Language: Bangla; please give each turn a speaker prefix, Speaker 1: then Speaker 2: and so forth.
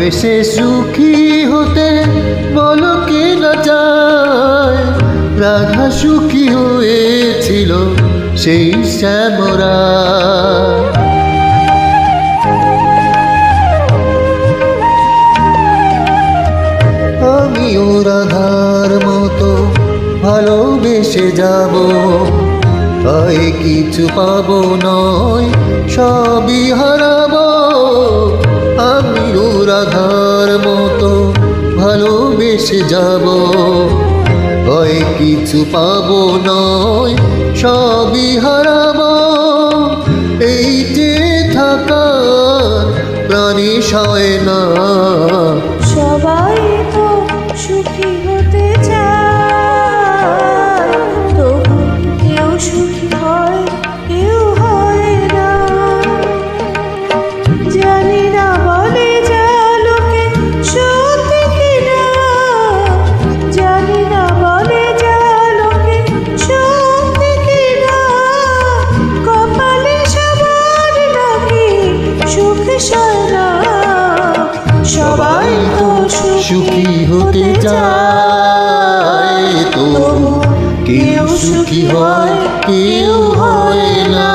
Speaker 1: ভালোবেসে সুখী হতে বলো কে না চায়? রাধা সুখী হয়েছিল সেই শ্যামরা। আমিও রাধার মতো ভালোবেসে যাব, তাই কিছু পাবো নয়, সবই হারাবো। ভালোবেসে যাব হয় কিছু পাবো নয় সবই হারাব। এই যে থাকা প্রাণী সয় না
Speaker 2: সুখী হতে চায় তো কেউ সুখী হয় কেউ হয় না।